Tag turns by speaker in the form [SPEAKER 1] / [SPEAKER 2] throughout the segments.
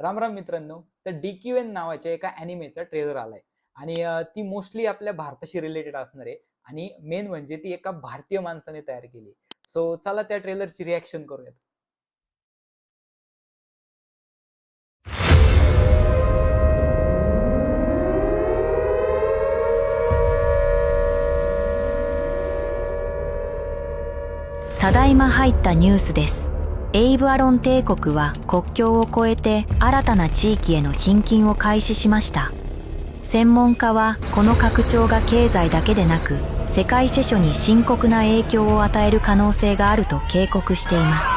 [SPEAKER 1] राम राम मित्रांनो तर D Q N नावाच्या एका अॅनिमेचा ट्रेलर आलाय आणि अं, ती मोस्टली आपल्या भारताशी रिलेटेड असणार आहे आणि मेन म्हणजे ती एका भारतीय माणसाने तयार केली सो चला त्या ट्रेलरची रिॲक्शन करूयात
[SPEAKER 2] ただいま入ったニュースです エイブアロン帝国は国境を越えて新たな地域への進勤を開始しました。専門家はこの拡張が経済だけでなく世界社書に深刻な影響を与える可能性があると警告しています。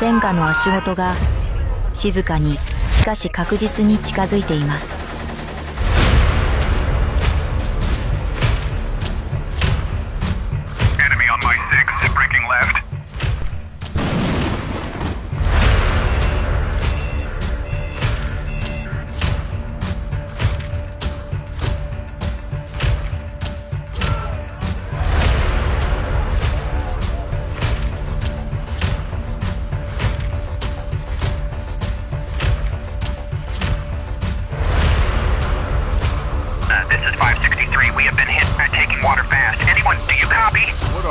[SPEAKER 2] 戦火の足音が静かにしかし確実に近づいています。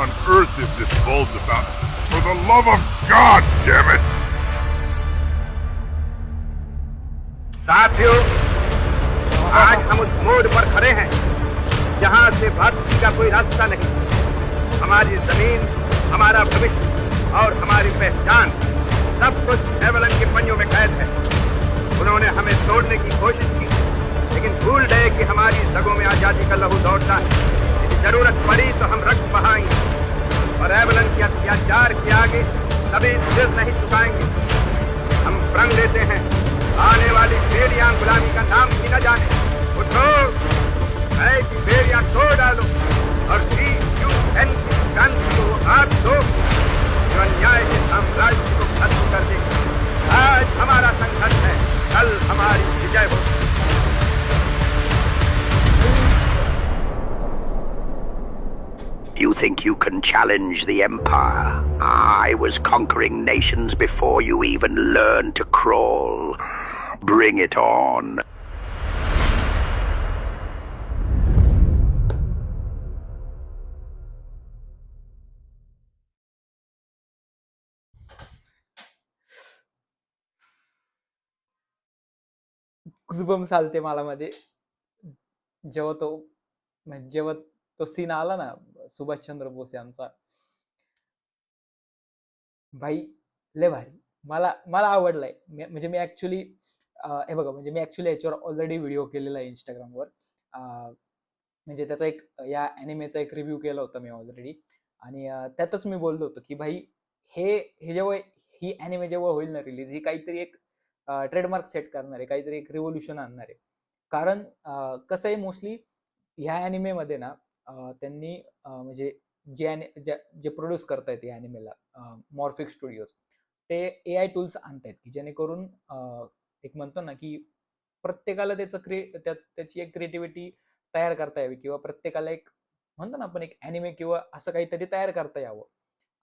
[SPEAKER 3] On
[SPEAKER 4] earth is this bolt about? For the love of God, damn it!
[SPEAKER 5] साथियों आज हम उस मोड़ पर खड़े हैं जहाँ से वापसी का कोई रास्ता नहीं हमारी ज़मीन हमारा भविष्य और हमारी पहचान सब कुछ एवलन के पंजों में कैद है उन्होंने हमें तोड़ने की कोशिश की लेकिन भूल गए कि हमारी सगों में आज़ादी का लहू दौड़ता है यदि ज़रूरत पड़ी तो हम रक्त बहाएँगे और एवलन के अत्याचार के आगे कभी सिर नहीं चुकाएँगे हम प्रण लेते हैं। आने वाली बेरिया गुलामी का नाम भी न जाने। उठो, ऐसी बेरिया तोड़ डालो और see
[SPEAKER 3] You think you can challenge the Empire? I was conquering nations before you even learned to crawl. Bring it on.
[SPEAKER 1] गुजबम चालते मला मध्ये जेव्हा तो म्हणजे जेव्हा तो सीन आला ना सुभाषचंद्र बोस यांचा. भाई लय भारी. मला मला आवडलाय. म्हणजे मी ऍक्च्युली हे बघा म्हणजे मी ऍक्च्युली याच्यावर ऑलरेडी व्हिडिओ केलेला आहे इंस्टाग्रामवर म्हणजे त्याचा एक या अॅनिमेचा एक रिव्ह्यू केला होता मी ऑलरेडी आणि त्यातच मी बोललो होतो की भाई हे हे जेव्हा ही अॅनिमे जेव्हा होईल ना रिलीज ही काहीतरी एक ट्रेडमार्क सेट करणार आहे काहीतरी एक रिव्होल्युशन आणणार आहे. कारण कसं आहे मोस्टली ह्या अॅनिमेमध्ये ना त्यांनी म्हणजे जे ॲनि ज्या- जे प्रोड्यूस करतायत या ॲनिमेला मॉर्फिक स्टुडिओज ते ए आय टूल्स आणतायत की जेणेकरून एक म्हणतो ना की प्रत्येकाला त्याचं क्रिए त्यात त्याची एक क्रिएटिव्हिटी तयार करता यावी किंवा प्रत्येकाला एक म्हणतो ना आपण एक ॲनिमे किंवा असं काहीतरी तयार करता यावं.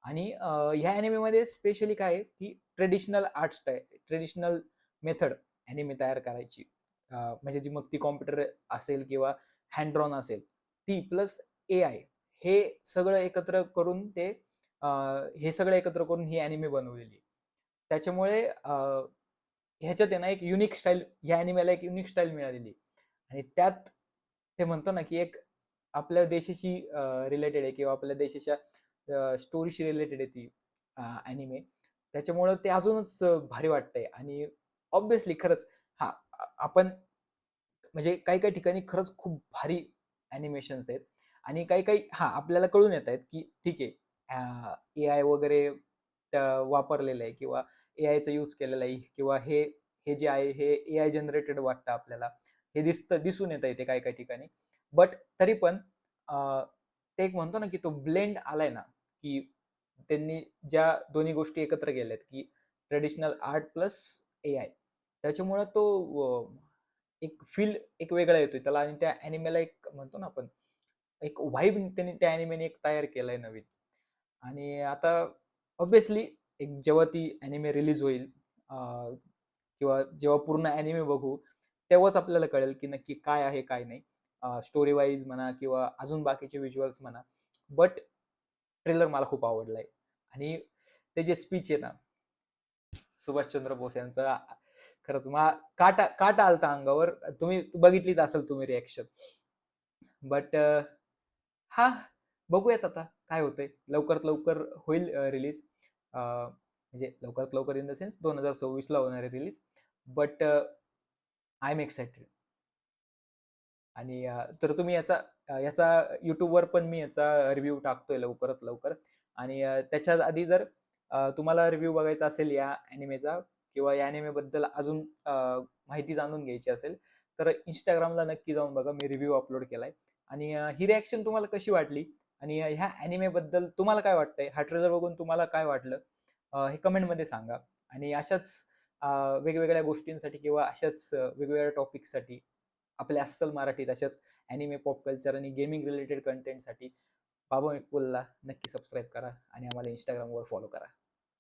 [SPEAKER 1] आणि ह्या ॲनिमेमध्ये स्पेशली काय की traditional arts tie traditional method anime तयार करायची. म्हणजे जी मग ती कॉम्प्युटर असेल किंवा हँड्रॉन असेल ती प्लस ए आय हे सगळं एकत्र करून ते हे सगळं एकत्र करून ही अॅनिमे बनवलेली. त्याच्यामुळे ह्याच्यात आहे ना एक युनिक स्टाईल ह्या अॅनिमेला एक युनिक स्टाईल मिळालेली. आणि त्यात ते म्हणतो ना की एक आपल्या देशाशी रिलेटेड आहे किंवा आपल्या देशाच्या स्टोरीशी रिलेटेड आहे ती अॅनिमे त्याच्यामुळं ते अजूनच भारी वाटतंय. आणि ऑब्विसली खरंच हा आपण म्हणजे काही काही ठिकाणी खरंच खूप भारी अॅनिमेशन्स आहेत. आणि काही काही हा आपल्याला कळून येत आहेत की ठीक आहे ए आय वगैरे वापरलेलं आहे किंवा ए आयचा यूज केलेला आहे किंवा हे हे जे आहे हे ए आय जनरेटेड वाटतं आपल्याला. हे दिसतं दिसून येतं इथे काही काही ठिकाणी. बट तरी पण ते एक म्हणतो ना की तो ब्लेंड आलाय ना की त्यांनी ज्या दोन्ही गोष्टी एकत्र केल्यात की traditional art plus A I त्याच्यामुळं तो एक फील एक वेगळा येतोय. त्याला आणि त्या अॅनिमेला एक म्हणतो ना आपण एक व्हाईब त्यांनी त्या अॅनिमेने एक तयार केलाय नवीन. आणि आता ऑब्विसली एक जेव्हा ती अॅनिमे रिलीज होईल किंवा जेव्हा पूर्ण अॅनिमे बघू तेव्हाच आपल्याला कळेल की नक्की काय आहे काय नाही. स्टोरी वाईज म्हणा किंवा अजून बाकीचे व्हिज्युअल्स म्हणा. बट ट्रेलर मला खूप आवडलाय. आणि ते जे स्पीच आहे ना सुभाषचंद्र बोस यांचा खरंच मा काटा काटा आलता अंगावर. तुम्ही बघितलीच असेल तुम्ही रिॲक्शन बट हा बघूयात आता काय होतंय. लवकरात लवकर होईल रिलीज म्हणजे लवकरात लवकर इन द सेन्स दोन हजार सव्वीसला होणार आहे release but I am excited आणि तर तुम्ही याचा याचा यूट्यूबवर पण मी याचा रिव्ह्यू टाकतोय लवकरात लवकर. आणि त्याच्या आधी जर तुम्हाला रिव्ह्यू बघायचा असेल या ॲनिमेचा किंवा या अॅनिमेबद्दल अजून माहिती जाणून घ्यायची असेल तर इंस्टाग्रामला नक्की जाऊन बघा मी रिव्ह्यू अपलोड केलाय. आणि ही रिॲक्शन तुम्हाला कशी वाटली? आणि ह्या अॅनिमेबद्दल तुम्हाला काय वाटतंय? हा ट्रेलर बघून तुम्हाला काय वाटलं? हे कमेंटमध्ये सांगा. आणि अशाच वेगवेगळ्या गोष्टींसाठी किंवा अशाच वेगवेगळ्या टॉपिकसाठी आपल्या अस्सल मराठीत अशाच अॅनिमे पॉप कल्चर आणि गेमिंग रिलेटेड कंटेंटसाठी बाबा मेकपुलला नक्की सबस्क्राईब करा आणि आम्हाला इंस्टाग्रामवर फॉलो करा.